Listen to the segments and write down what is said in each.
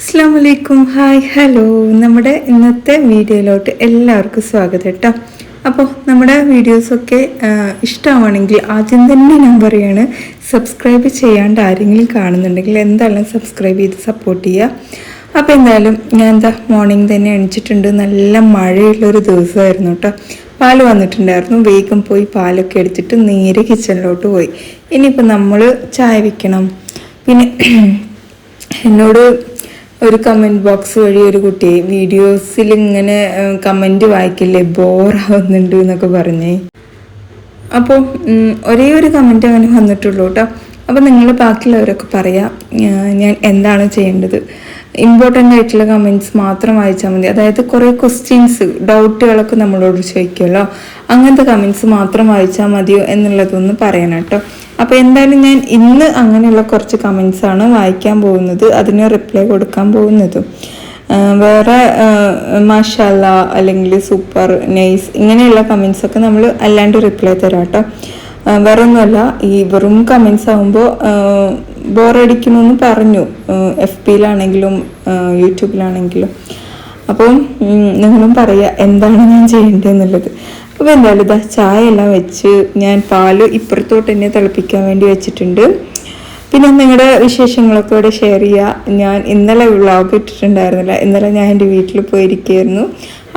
അസ്സാം വലൈക്കും hi hello നമ്മുടെ ഇന്നത്തെ വീഡിയോയിലോട്ട് എല്ലാവർക്കും സ്വാഗതം കേട്ടോ. അപ്പോൾ നമ്മുടെ വീഡിയോസൊക്കെ ഇഷ്ടമാണെങ്കിൽ ആദ്യം തന്നെ ഞാൻ പറയുകയാണ് സബ്സ്ക്രൈബ് ചെയ്യാണ്ട് ആരെങ്കിലും കാണുന്നുണ്ടെങ്കിൽ എന്തായാലും സബ്സ്ക്രൈബ് ചെയ്ത് സപ്പോർട്ട് ചെയ്യുക അപ്പോൾ എന്തായാലും ഞാൻ എന്താ മോർണിംഗ് തന്നെ എണിച്ചിട്ടുണ്ട്. നല്ല മഴയുള്ളൊരു ദിവസമായിരുന്നു കേട്ടോ. പാൽ വന്നിട്ടുണ്ടായിരുന്നു. വേഗം പോയി പാലൊക്കെ എടുത്തിട്ട് നേരെ കിച്ചണിലോട്ട് പോയി. ഇനിയിപ്പോൾ നമ്മൾ ചായ വയ്ക്കണം പിന്നെ എന്നോട് ഒരു കമന്റ് ബോക്സ് വഴി ഒരു കുട്ടി വീഡിയോസിൽ ഇങ്ങനെ കമന്റ് വായിക്കില്ലേ? ബോറാവുന്നുണ്ട് എന്നൊക്കെ പറഞ്ഞേ. അപ്പോൾ ഒരേ ഒരു കമന്റ് അങ്ങനെ വന്നിട്ടുള്ളൂ കേട്ടോ അപ്പോൾ നിങ്ങൾ ബാക്കിയുള്ളവരൊക്കെ പറയാം ഞാൻ എന്താണ് ചെയ്യേണ്ടത്? ഇമ്പോർട്ടന്റ് ആയിട്ടുള്ള കമന്റ്സ് മാത്രം വായിച്ചാൽ മതി. അതായത് കുറേ ക്വസ്റ്റ്യൻസ് ഡൗട്ടുകളൊക്കെ നമ്മളോട് ചോദിക്കുമല്ലോ അങ്ങനത്തെ കമന്റ്സ് മാത്രം വായിച്ചാൽ മതിയോ എന്നുള്ളതൊന്ന് പറയണം കേട്ടോ അപ്പോൾ എന്തായാലും ഞാൻ ഇന്ന് അങ്ങനെയുള്ള കുറച്ച് കമൻസാണ് വായിക്കാൻ പോകുന്നത്. അതിന് റിപ്ലൈ കൊടുക്കാൻ പോകുന്നതും. വേറെ മാഷല്ല അല്ലെങ്കിൽ സൂപ്പർ നൈസ് ഇങ്ങനെയുള്ള കമൻസ് ഒക്കെ നമ്മൾ അല്ലാണ്ട് റിപ്ലൈ തരാം കേട്ടോ വേറെ ഒന്നുമല്ല ഈ വെറും കമൻസ് ആകുമ്പോൾ ബോറടിക്കണമെന്ന് പറഞ്ഞു. എഫ് പിയിലാണെങ്കിലും യൂട്യൂബിലാണെങ്കിലും അപ്പം നിങ്ങളും പറയുക എന്താണ് ഞാൻ ചെയ്യേണ്ടതെന്നുള്ളത് അപ്പോൾ എന്തായാലും ഇതാ ചായ എല്ലാം വെച്ച് ഞാൻ പാൽ ഇപ്പുറത്തോട്ട് തന്നെ തിളപ്പിക്കാൻ വേണ്ടി വെച്ചിട്ടുണ്ട്. പിന്നെ നിങ്ങളുടെ വിശേഷങ്ങളൊക്കെ ഇവിടെ ഷെയർ ചെയ്യുക ഞാൻ ഇന്നലെ വ്ളോഗ് ഇട്ടിട്ടുണ്ടായിരുന്നില്ല. ഇന്നലെ ഞാൻ എന്റെ വീട്ടിൽ പോയിരിക്കുകയായിരുന്നു.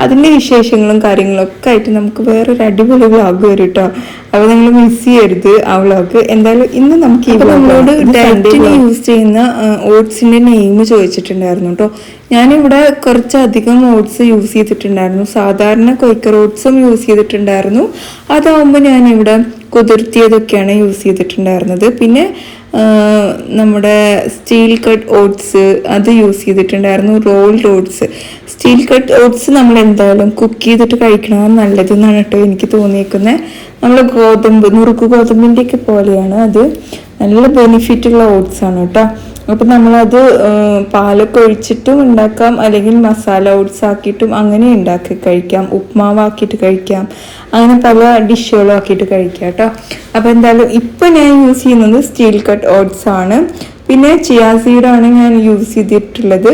അതിന്റെ വിശേഷങ്ങളും കാര്യങ്ങളും ഒക്കെ ആയിട്ട് നമുക്ക് വേറൊരു അടിപൊളി വ്ളോഗ് വരും കേട്ടോ അപ്പോൾ നിങ്ങൾ മിസ് ചെയ്യരുത് ആ വ്ളോഗ് എന്തായാലും ഇന്ന് നമുക്ക് ഈ നമ്മളോട് ഡയറ്റിന് യൂസ് ചെയ്യുന്ന ഓട്സിന്റെ നെയിം ചോദിച്ചിട്ടുണ്ടായിരുന്നു കേട്ടോ ഞാനിവിടെ കുറച്ചധികം ഓട്സ് യൂസ് ചെയ്തിട്ടുണ്ടായിരുന്നു. സാധാരണ കൊയ്ക്കർ ഓട്സും യൂസ് ചെയ്തിട്ടുണ്ടായിരുന്നു. അതാവുമ്പോൾ ഞാനിവിടെ കുതിർത്തിയതൊക്കെയാണ് യൂസ് ചെയ്തിട്ടുണ്ടായിരുന്നത്. പിന്നെ നമ്മുടെ സ്റ്റീൽ കട്ട് ഓട്സ് അത് യൂസ് ചെയ്തിട്ടുണ്ടായിരുന്നു rolled oats steel cut oats നമ്മൾ എന്തായാലും കുക്ക് ചെയ്തിട്ട് കഴിക്കണതാണ് നല്ലതെന്നാണ് കേട്ടോ എനിക്ക് തോന്നിയേക്കുന്നത് നമ്മൾ ഗോതമ്പ് നുറുക്ക് ഗോതമ്പിന്റെയൊക്കെ പോലെയാണ് അത്. നല്ല ബെനിഫിറ്റുള്ള ഓട്സ് ആണ് കേട്ടോ. അപ്പം നമ്മളത് പാലൊക്കെ ഒഴിച്ചിട്ടും ഉണ്ടാക്കാം അല്ലെങ്കിൽ മസാല ഓട്സ് ആക്കിയിട്ടും അങ്ങനെ ഉണ്ടാക്കി കഴിക്കാം ഉപ്മാവാക്കിയിട്ട് കഴിക്കാം അങ്ങനെ പല ഡിഷുകളും ആക്കിയിട്ട് കഴിക്കാം കേട്ടോ. അപ്പോൾ എന്തായാലും ഇപ്പം ഞാൻ യൂസ് ചെയ്യുന്നത് സ്റ്റീൽ കട്ട് ഓട്സ് ആണ്. പിന്നെ ചിയാസീഡാണ് ഞാൻ യൂസ് ചെയ്തിട്ടുള്ളത്.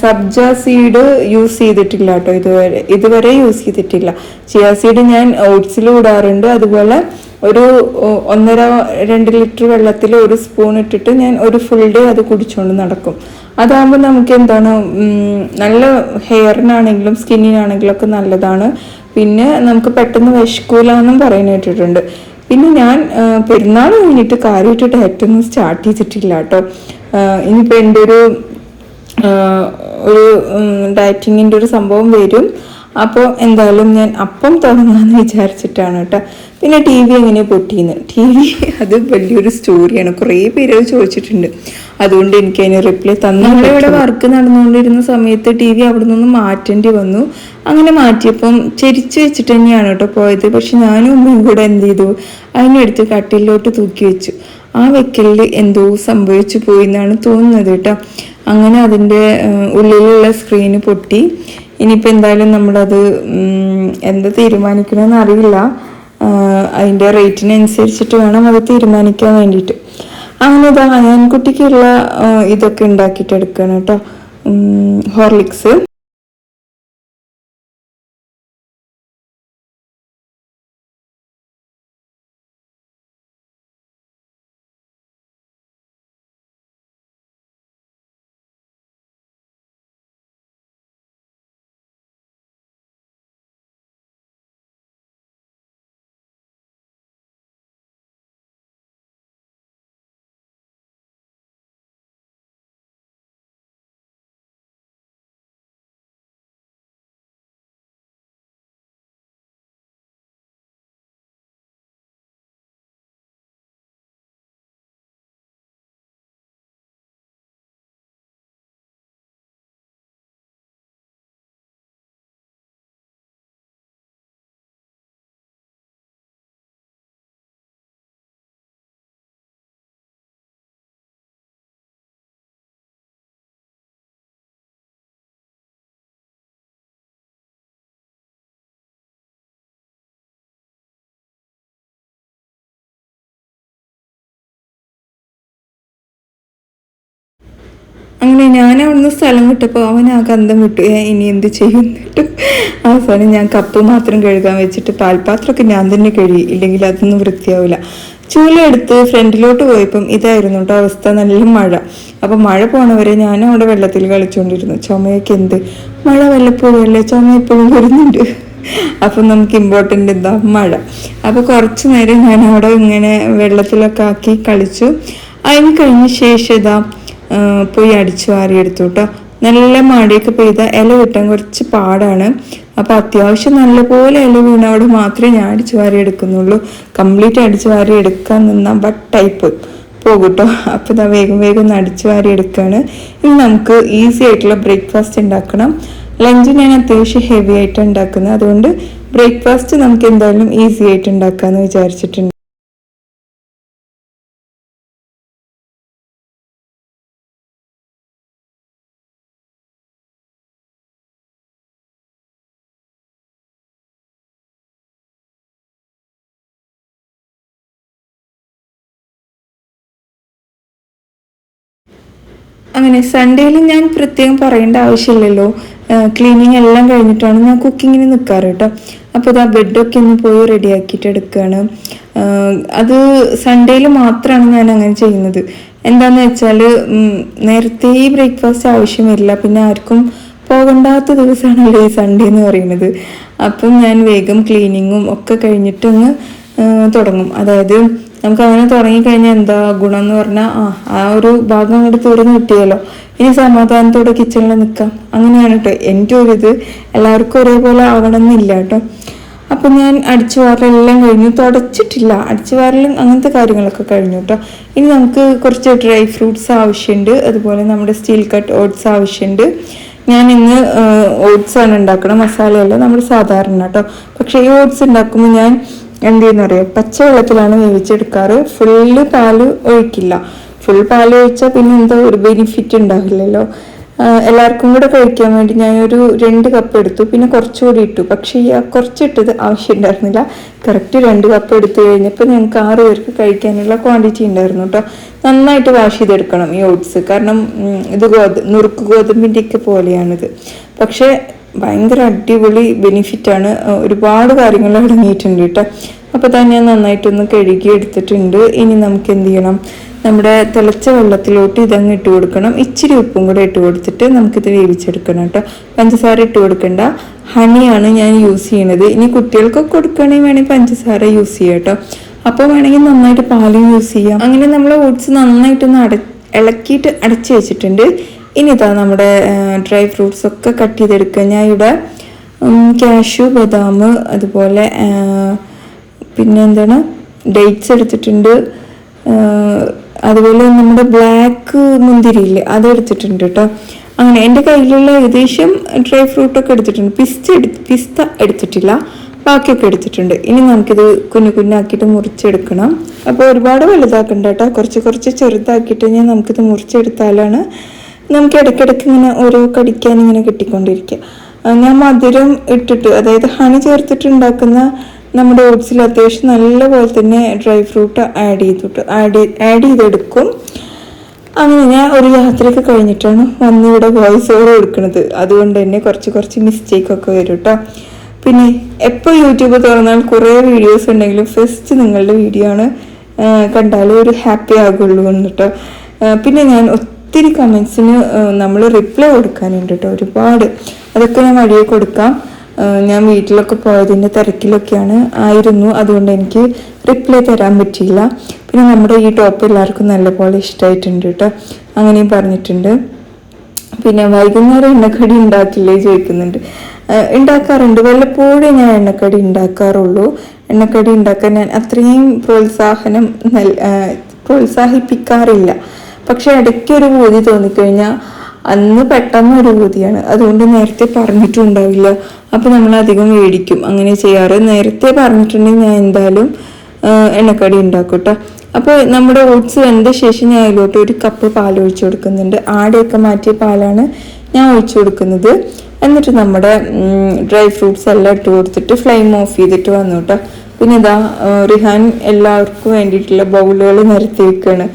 സബ്ജ സീഡ് യൂസ് ചെയ്തിട്ടില്ല കേട്ടോ ഇതുവരെ. ഇതുവരെ യൂസ് ചെയ്തിട്ടില്ല. ചിയ സീഡ് ഞാൻ ഓട്സിൽ ഇടാറുണ്ട്. അതുപോലെ ഒരു ഒന്നര രണ്ട് ലിറ്റർ വെള്ളത്തിൽ ഒരു സ്പൂൺ ഇട്ടിട്ട് ഞാൻ ഒരു ഫുൾ ഡേ അത് കുടിച്ചുകൊണ്ട് നടക്കും. അതാകുമ്പോൾ നമുക്ക് എന്താണ് നല്ല ഹെയറിനാണെങ്കിലും സ്കിന്നിനാണെങ്കിലും ഒക്കെ നല്ലതാണ്. പിന്നെ നമുക്ക് പെട്ടെന്ന് വിശക്കൂല എന്നും പറയുന്ന കേട്ടിട്ടുണ്ട്. പിന്നെ ഞാൻ പെരുന്നാൾ കഴിഞ്ഞിട്ട് കാര്യമായിട്ട് ഡയറ്റൊന്നും സ്റ്റാർട്ട് ചെയ്തിട്ടില്ല കേട്ടോ. ഇനിയിപ്പോൾ എന്റെ ഒരു ഒരു ഡയറ്റിങ്ങിന്റെ ഒരു സംഭവം വരും. അപ്പോൾ എന്തായാലും ഞാൻ അപ്പം തുടങ്ങാമെന്ന് വിചാരിച്ചിട്ടാണ് കേട്ടോ. പിന്നെ ടി വി എങ്ങനെ പൊട്ടിയെന്ന് ടി വി അത് വലിയൊരു സ്റ്റോറിയാണ് കുറേ പേര് അത് ചോദിച്ചിട്ടുണ്ട്. അതുകൊണ്ട് എനിക്ക് അതിന് റിപ്ലൈ തന്നു ഇവിടെ വർക്ക് നടന്നുകൊണ്ടിരുന്ന സമയത്ത് ടി വി അവിടെ നിന്ന് മാറ്റേണ്ടി വന്നു. അങ്ങനെ മാറ്റിയപ്പം ചെരിച്ച് വെച്ചിട്ട് തന്നെയാണ് കേട്ടോ പോയത്. പക്ഷെ ഞാനും ഉമ്മയും കൂടെ എന്ത് ചെയ്തു? അതിനെടുത്ത് കട്ടിലോട്ട് തൂക്കി വെച്ചു. ആ വെക്കലിൽ എന്തോ സംഭവിച്ചു പോയി എന്നാണ് തോന്നുന്നത് കേട്ടോ. അങ്ങനെ അതിന്റെ ഉള്ളിലുള്ള സ്ക്രീന് പൊട്ടി. ഇനിയിപ്പോൾ എന്തായാലും നമ്മളത് എന്താ തീരുമാനിക്കണമെന്ന് അറിയില്ല. അതിന്റെ റേറ്റിനനുസരിച്ചിട്ട് വേണം അത് തീരുമാനിക്കാൻ വേണ്ടിയിട്ട്. അങ്ങനെ ഇതാ ഞാൻ കുട്ടിക്കുള്ള ആഹ്, ഇതൊക്കെ ഉണ്ടാക്കിയിട്ട് എടുക്കണം കേട്ടോ. ഹോർലിക്സ്. അങ്ങനെ ഞാൻ അവിടുന്ന് സ്ഥലം വിട്ടപ്പോൾ അവൻ ആ കന്തം വിട്ടു. ഇനി എന്ത് ചെയ്യും? അവസാനം ഞാൻ കപ്പ് മാത്രം കഴുകാൻ വെച്ചിട്ട് പാൽപാത്രമൊക്കെ ഞാൻ തന്നെ കഴുകി. ഇല്ലെങ്കിൽ അതൊന്നും വൃത്തിയാവില്ല ചൂലെടുത്ത് ഫ്രണ്ടിലോട്ട് പോയപ്പം ഇതായിരുന്നു കേട്ടോ അവസ്ഥ. നല്ല മഴ. അപ്പം മഴ പോണവരെ ഞാൻ അവിടെ വെള്ളത്തിൽ കളിച്ചുകൊണ്ടിരുന്നു ചുമയൊക്കെ എന്ത്? മഴ വല്ലപ്പോഴല്ലേ ചുമ എപ്പോഴും വരുന്നുണ്ട്. അപ്പം നമുക്ക് ഇമ്പോർട്ടന്റ് എന്താ? മഴ. അപ്പോൾ കുറച്ച് നേരം ഞാൻ അവിടെ ഇങ്ങനെ വെള്ളത്തിലൊക്കെ ആക്കി കളിച്ചു. അതിന് കഴിഞ്ഞ ശേഷം ഇതാ പോയി അടിച്ചു വാരിയെടുത്തു കേട്ടോ നല്ല മഴയൊക്കെ പെയ്ത ഇല കിട്ടാൻ കുറച്ച് പാടാണ്. അപ്പോൾ അത്യാവശ്യം നല്ലപോലെ ഇല വീണ അവിടെ മാത്രമേ ഞാൻ അടിച്ചു വാരി എടുക്കുന്നുള്ളൂ. കംപ്ലീറ്റ് അടിച്ചു വാരി എടുക്കാൻ നിന്നാൽ ബട്ട് ടൈപ്പ് പോകും കേട്ടോ അപ്പോൾ ഇതാ വേഗം വേഗം ഒന്ന് അടിച്ചു വാരി എടുക്കുകയാണ് ഇനി നമുക്ക് ഈസി ആയിട്ടുള്ള ബ്രേക്ക്ഫാസ്റ്റ് ഉണ്ടാക്കണം. ലഞ്ച് ഞാൻ അത്യാവശ്യം ഹെവി ആയിട്ട് ഉണ്ടാക്കുന്നത്. അതുകൊണ്ട് ബ്രേക്ക്ഫാസ്റ്റ് നമുക്ക് എന്തായാലും ഈസി ആയിട്ട് ഉണ്ടാക്കാമെന്ന് വിചാരിച്ചിട്ടുണ്ട്. സൺഡേയിൽ ഞാൻ പ്രത്യേകം പറയേണ്ട ആവശ്യമില്ലല്ലോ. ക്ലീനിങ് എല്ലാം കഴിഞ്ഞിട്ടാണ് ഞാൻ കുക്കിങ്ങിന് നിൽക്കാറ് കേട്ടോ അപ്പോൾ ഇതാ ബെഡൊക്കെ ഒന്ന് പോയി റെഡിയാക്കിയിട്ട് എടുക്കുകയാണ് അത് സൺഡേയിൽ മാത്രമാണ് ഞാൻ അങ്ങനെ ചെയ്യുന്നത്. എന്താണെന്ന് വെച്ചാൽ നേരത്തെ ബ്രേക്ക്ഫാസ്റ്റ് ആവശ്യം വരില്ല പിന്നെ ആർക്കും പോകണ്ടാത്ത ദിവസമാണല്ലോ ഈ സൺഡേ എന്ന് പറയുന്നത്. അപ്പം ഞാൻ വേഗം ക്ലീനിങ്ങും ഒക്കെ കഴിഞ്ഞിട്ടൊന്ന് തുടങ്ങും. അതായത് നമുക്ക് അങ്ങനെ തുടങ്ങിക്കഴിഞ്ഞാൽ എന്താ ഗുണം എന്ന് പറഞ്ഞാൽ ആ ആ ഒരു ഭാഗം അങ്ങോട്ട് തീർന്നു കിട്ടിയല്ലോ. ഇനി സമാധാനത്തോടെ കിച്ചണിൽ നിൽക്കാം അങ്ങനെയാണ് കേട്ടോ എന്റെ ഒരു ഇത്. എല്ലാവർക്കും ഒരേപോലെ ആവണം എന്നില്ല കേട്ടോ അപ്പം ഞാൻ അടിച്ചു വാരലെല്ലാം കഴിഞ്ഞു. തുടച്ചിട്ടില്ല. അടിച്ചു വാരലും അങ്ങനത്തെ കാര്യങ്ങളൊക്കെ കഴിഞ്ഞു കേട്ടോ ഇനി നമുക്ക് കുറച്ച് ഡ്രൈ ഫ്രൂട്ട്സ് ആവശ്യമുണ്ട് അതുപോലെ നമ്മുടെ സ്റ്റീൽ കട്ട് ഓട്സ് ആവശ്യമുണ്ട് ഞാൻ ഇന്ന് ഓട്സ് ആണ് ഉണ്ടാക്കണം. മസാലയല്ല നമ്മൾ സാധാരണ കേട്ടോ പക്ഷേ ഈ ഓട്സ് ഉണ്ടാക്കുമ്പോൾ ഞാൻ എന്ത് ചെയ്യുന്ന അറിയാം പച്ചവെള്ളത്തിലാണ് വേവിച്ചെടുക്കാറ്. ഫുള്ള് പാൽ ഒഴിക്കില്ല. ഫുൾ പാൽ ഒഴിച്ചാൽ പിന്നെ എന്തോ ഒരു ബെനിഫിറ്റ് ഉണ്ടാവില്ലല്ലോ. എല്ലാവർക്കും കൂടെ കഴിക്കാൻ വേണ്ടി ഞാനൊരു രണ്ട് കപ്പ് എടുത്തു. പിന്നെ കുറച്ചുകൂടി ഇട്ടു. പക്ഷേ ഈ കുറച്ചിട്ടത് ആവശ്യമുണ്ടായിരുന്നില്ല. കറക്റ്റ് രണ്ട് കപ്പ് എടുത്തു കഴിഞ്ഞപ്പോൾ ഞങ്ങൾക്ക് ആറ് പേർക്ക് കഴിക്കാനുള്ള ക്വാണ്ടിറ്റി ഉണ്ടായിരുന്നു കേട്ടോ നന്നായിട്ട് വാഷ് ചെയ്തെടുക്കണം ഈ ഓട്സ് കാരണം ഇത് ഗോത നുറുക്ക് ഗോതമ്പിന്റെയൊക്കെ പോലെയാണിത്. പക്ഷേ ഭയങ്കര അടിപൊളി ബെനിഫിറ്റാണ് ഒരുപാട് കാര്യങ്ങൾ അടങ്ങിയിട്ടുണ്ട് കേട്ടോ. അപ്പോൾ തന്നെ നന്നായിട്ടൊന്ന് കഴുകി എടുത്തിട്ടുണ്ട്. ഇനി നമുക്ക് എന്ത് ചെയ്യണം? നമ്മുടെ തിളച്ച വെള്ളത്തിലോട്ട് ഇതങ്ങ് ഇട്ട് കൊടുക്കണം. ഇച്ചിരി ഉപ്പും കൂടെ ഇട്ട് കൊടുത്തിട്ട് നമുക്കിത് വേവിച്ചെടുക്കണം കേട്ടോ. പഞ്ചസാര ഇട്ട് കൊടുക്കണ്ട. ഹണിയാണ് ഞാൻ യൂസ് ചെയ്യണത്. ഇനി കുട്ടികൾക്കൊക്കെ കൊടുക്കുകയാണെങ്കിൽ വേണമെങ്കിൽ പഞ്ചസാര യൂസ് ചെയ്യാം കേട്ടോ. അപ്പോൾ വേണമെങ്കിൽ നന്നായിട്ട് പാലും യൂസ് ചെയ്യാം. അങ്ങനെ നമ്മൾ ഓട്സ് നന്നായിട്ടൊന്ന് അട ഇളക്കിയിട്ട് അടച്ചു വെച്ചിട്ടുണ്ട്. ഇനി ഇതാ നമ്മുടെ ഡ്രൈ ഫ്രൂട്ട്സ് ഒക്കെ കട്ട് ചെയ്തെടുക്കുക ഞാൻ ഇവിടെ കാഷ്യൂ ബദാം അതുപോലെ പിന്നെ എന്താണ് ഡേറ്റ്സ് എടുത്തിട്ടുണ്ട്. അതുപോലെ നമ്മുടെ ബ്ലാക്ക് മുന്തിരിയില്ലേ അതെടുത്തിട്ടുണ്ട് കേട്ടോ അങ്ങനെ എന്റെ കയ്യിലുള്ള ഏകദേശം ഡ്രൈ ഫ്രൂട്ടൊക്കെ എടുത്തിട്ടുണ്ട്. പിസ്ത എടുത്ത് പിസ്ത എടുത്തിട്ടില്ല. ബാക്കിയൊക്കെ എടുത്തിട്ടുണ്ട്. ഇനി നമുക്കിത് കുഞ്ഞു കുഞ്ഞാക്കിയിട്ട് മുറിച്ചെടുക്കണം. അപ്പോൾ ഒരുപാട് വലുതാക്കണ്ട കേട്ടോ കുറച്ച് കുറച്ച് ചെറുതാക്കിയിട്ട് ഞാൻ നമുക്കിത് മുറിച്ചെടുത്താലാണ് നമുക്ക് ഇടയ്ക്കിടയ്ക്ക് ഇങ്ങനെ ഓരോ കടിക്കാൻ ഇങ്ങനെ കിട്ടിക്കൊണ്ടിരിക്കുക. ഞാൻ മധുരം ഇട്ടിട്ട് അതായത് ഹണി ചേർത്തിട്ട് ഉണ്ടാക്കുന്ന നമ്മുടെ ഓട്സിൽ അത്യാവശ്യം നല്ലപോലെ തന്നെ ഡ്രൈ ഫ്രൂട്ട് ആഡ് ചെയ്തിട്ട് ആഡ് ആഡ് ചെയ്തെടുക്കും. അങ്ങനെ ഞാൻ ഒരു യാത്രയൊക്കെ കഴിഞ്ഞിട്ടാണ് വന്ന് ഇവിടെ വോയിസ് ഓവർ കൊടുക്കുന്നത്. അതുകൊണ്ട് തന്നെ കുറച്ച് കുറച്ച് മിസ്റ്റേക്ക് ഒക്കെ വരും കേട്ടോ പിന്നെ എപ്പോൾ യൂട്യൂബ് തുറന്നാൽ കുറേ വീഡിയോസ് ഉണ്ടെങ്കിലും ഫസ്റ്റ് നിങ്ങളുടെ വീഡിയോ ആണ് കണ്ടാലേ ഒരു ഹാപ്പി ആകുള്ളൂ എന്ന് കേട്ടോ പിന്നെ ഞാൻ ഒത്തിരി കമൻസിന് നമ്മൾ റിപ്ലൈ കൊടുക്കാനുണ്ട് കേട്ടോ ഒരുപാട്. അതൊക്കെ ഞാൻ വഴിയെ കൊടുക്കാം. ഞാൻ വീട്ടിലൊക്കെ പോയതിന്റെ തിരക്കിലൊക്കെയാണ് ആയിരുന്നു. അതുകൊണ്ട് എനിക്ക് റിപ്ലൈ തരാൻ പറ്റിയില്ല. പിന്നെ നമ്മുടെ ഈ ടോപ്പ് എല്ലാവർക്കും നല്ലപോലെ ഇഷ്ടമായിട്ടുണ്ട് കേട്ടോ അങ്ങനെയും പറഞ്ഞിട്ടുണ്ട്. പിന്നെ വൈകുന്നേരം എണ്ണക്കടി ഉണ്ടാക്കില്ലേ ചോദിക്കുന്നുണ്ട്. ഉണ്ടാക്കാറുണ്ട്. വല്ലപ്പോഴും ഞാൻ എണ്ണക്കടി ഉണ്ടാക്കാറുള്ളൂ. എണ്ണക്കടി ഉണ്ടാക്കാൻ ഞാൻ അത്രയും പ്രോത്സാഹനം പ്രോത്സാഹിപ്പിക്കാറില്ല. പക്ഷെ ഇടയ്ക്ക് ഒരു ബോധി തോന്നിക്കഴിഞ്ഞാൽ അന്ന് പെട്ടെന്ന് ഒരു ബോധിയാണ് അതുകൊണ്ട് നേരത്തെ പറഞ്ഞിട്ടുണ്ടാവില്ല. അപ്പോൾ നമ്മൾ അധികം മേടിക്കും. അങ്ങനെ ചെയ്യാറ്. നേരത്തെ പറഞ്ഞിട്ടുണ്ടെങ്കിൽ ഞാൻ എന്തായാലും എണ്ണക്കടി ഉണ്ടാക്കട്ടെ. കേട്ടോ അപ്പോൾ നമ്മുടെ ഓട്സ് വെന്ത ശേഷം ഞാൻ അതിലോട്ട് ഒരു കപ്പ് പാൽ ഒഴിച്ചു കൊടുക്കുന്നുണ്ട്. ആടെയൊക്കെ മാറ്റിയ പാലാണ് ഞാൻ ഒഴിച്ചു കൊടുക്കുന്നത്. എന്നിട്ട് നമ്മുടെ ഡ്രൈ ഫ്രൂട്ട്സ് എല്ലാം ഇട്ട് കൊടുത്തിട്ട് ഫ്ലെയിം ഓഫ് ചെയ്തിട്ട് വന്നു കേട്ടോ. പിന്നെ ഇതാ റിഹാൻ എല്ലാവർക്കും വേണ്ടിയിട്ടുള്ള ബൗളുകൾ നിരത്തി വെക്കുകയാണ്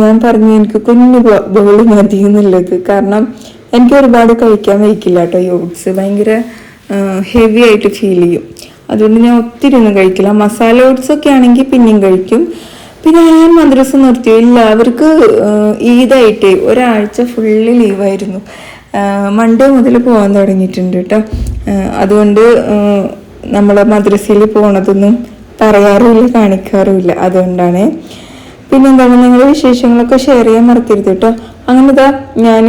ഞാൻ പറഞ്ഞു എനിക്ക് കുഞ്ഞു ബോളി മതി എന്നുള്ളത്. കാരണം എനിക്ക് ഒരുപാട് കഴിക്കാൻ വയ്ക്കില്ല കേട്ടോ. ഈ ഓട്സ് ഭയങ്കര ഹെവി ആയിട്ട് ഫീൽ ചെയ്യും. അതുകൊണ്ട് ഞാൻ ഒത്തിരി ഒന്നും കഴിക്കില്ല. മസാല ഓട്സ് ഒക്കെ ആണെങ്കിൽ പിന്നെയും കഴിക്കും. പിന്നെ ഞാൻ മദ്രസ നിർത്തി. ഇല്ല അവർക്ക് ഈദായിട്ട് ഒരാഴ്ച ഫുള്ള് ലീവായിരുന്നു മൺഡേ മുതൽ പോകാൻ തുടങ്ങിയിട്ടുണ്ട് കേട്ടോ. അതുകൊണ്ട് നമ്മളെ മദ്രസയിൽ പോണതൊന്നും പറയാറുമില്ല കാണിക്കാറുമില്ല. അതുകൊണ്ടാണ് പിന്നെന്താണ് നിങ്ങൾ വിശേഷങ്ങളൊക്കെ ഷെയർ ചെയ്യാൻ മറക്കരുത് കേട്ടോ അങ്ങനെ ഇതാ ഞാൻ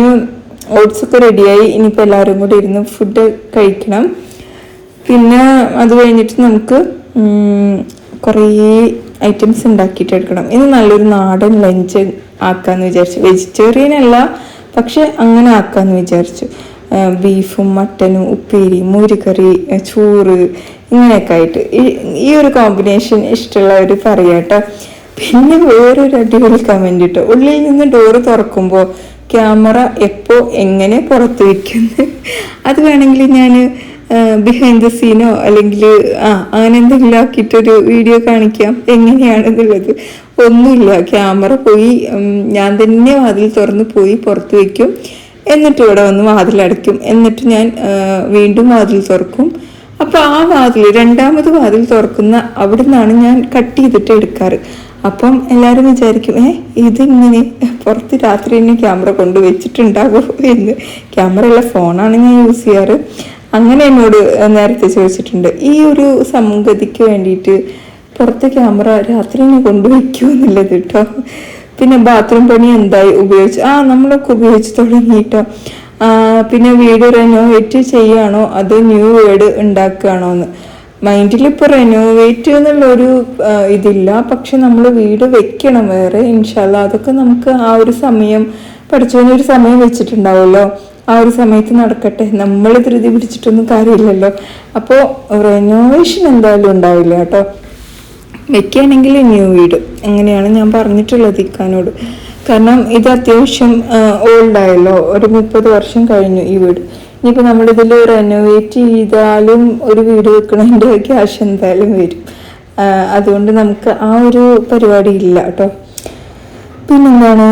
ഓട്സ് ഒക്കെ റെഡിയായി ഇനിയിപ്പോൾ എല്ലാവരും കൂടി ഇരുന്ന് ഫുഡ് കഴിക്കണം. പിന്നെ അത് കഴിഞ്ഞിട്ട് നമുക്ക് കുറേ ഐറ്റംസ് ഉണ്ടാക്കിയിട്ട് എടുക്കണം. ഇത് നല്ലൊരു നാടൻ ലഞ്ച് ആക്കാമെന്ന് വിചാരിച്ചു. വെജിറ്റേറിയൻ അല്ല പക്ഷെ അങ്ങനെ ആക്കാമെന്ന് വിചാരിച്ചു. ബീഫും മട്ടനും ഉപ്പേരി മോരുകറി ആ, ചോറ് ഇങ്ങനെയൊക്കെ ആയിട്ട്. ഈ- ഒരു കോമ്പിനേഷൻ ഇഷ്ടമുള്ളവർ പറയാട്ടോ പിന്നെ വേറൊരു അടിപൊളി കമന്റ് കിട്ടും ഉള്ളിൽ നിന്ന് ഡോറ് തുറക്കുമ്പോൾ ക്യാമറ എപ്പോ എങ്ങനെ പുറത്ത് വയ്ക്കുന്നു അത് വേണമെങ്കിൽ ഞാൻ ബിഹൈൻഡ് ദ സീനോ അല്ലെങ്കിൽ ആ അങ്ങനെ എന്തെങ്കിലും ആക്കിയിട്ടൊരു വീഡിയോ കാണിക്കാം. എങ്ങനെയാണെന്നുള്ളത്. ഒന്നുമില്ല. ക്യാമറ പോയി ഞാൻ തന്നെ വാതിൽ തുറന്ന് പോയി പുറത്ത് വയ്ക്കും എന്നിട്ട് ഇവിടെ വന്ന് വാതിലടയ്ക്കും എന്നിട്ട് ഞാൻ വീണ്ടും വാതിൽ തുറക്കും. അപ്പോൾ ആ വാതിൽ രണ്ടാമത് വാതിൽ തുറക്കുന്ന അവിടെ നിന്നാണ് ഞാൻ കട്ട് ചെയ്തിട്ട് എടുക്കാറ്. അപ്പം എല്ലാവരും വിചാരിക്കും ഏ ഇതിങ്ങനെ പുറത്ത് രാത്രി തന്നെ ക്യാമറ കൊണ്ട് വെച്ചിട്ടുണ്ടാകും എന്ന്. ക്യാമറ ഉള്ള ഫോണാണ് ഞാൻ യൂസ് ചെയ്യാറ്. അങ്ങനെ എന്നോട് നേരത്തെ ചോദിച്ചിട്ടുണ്ട് ഈ ഒരു സംഗതിക്ക് വേണ്ടിയിട്ട് പുറത്തെ ക്യാമറ രാത്രി തന്നെ കൊണ്ടുവയ്ക്കുമോ എന്നുള്ളത് കേട്ടോ പിന്നെ ബാത്റൂം പണി എന്തായി? ഉപയോഗിച്ച് ആ നമ്മളൊക്കെ ഉപയോഗിച്ച് തുടങ്ങിയിട്ടോ പിന്നെ വീട് റെനോവേറ്റ് ചെയ്യുകയാണോ അതോ ന്യൂ വീട് ഉണ്ടാക്കുകയാണോ എന്ന്. മൈൻഡിൽ ഇപ്പോൾ റെനോവേറ്റ് എന്നുള്ള ഒരു ഇതില്ല. പക്ഷെ നമ്മൾ വീട് വെക്കണം വേറെ. ഇൻഷാല്ല അതൊക്കെ നമുക്ക് ആ ഒരു സമയം പഠിച്ചതിനൊരു സമയം വെച്ചിട്ടുണ്ടാവുമല്ലോ. ആ ഒരു സമയത്ത് നടക്കട്ടെ. നമ്മൾ ധൃതി പിടിച്ചിട്ടൊന്നും കാര്യമില്ലല്ലോ. അപ്പോൾ റെനോവേഷൻ എന്തായാലും ഉണ്ടാവില്ല കേട്ടോ. വെക്കുകയാണെങ്കിൽ ന്യൂ വീട്. അങ്ങനെയാണ് ഞാൻ പറഞ്ഞിട്ടുള്ളത് ഇക്കാനോട്. കാരണം ഇത് അത്യാവശ്യം ഓൾഡായല്ലോ ഒരു മുപ്പത് വർഷം കഴിഞ്ഞു ഈ വീട്. ഇനിയിപ്പോൾ നമ്മളിതിൽ റെനോവേറ്റ് ചെയ്താലും ഒരു വീട് വെക്കണതിന്റെ ക്യാഷ് എന്തായാലും വരും. അതുകൊണ്ട് നമുക്ക് ആ ഒരു പരിപാടി ഇല്ല കേട്ടോ പിന്നെന്താണ്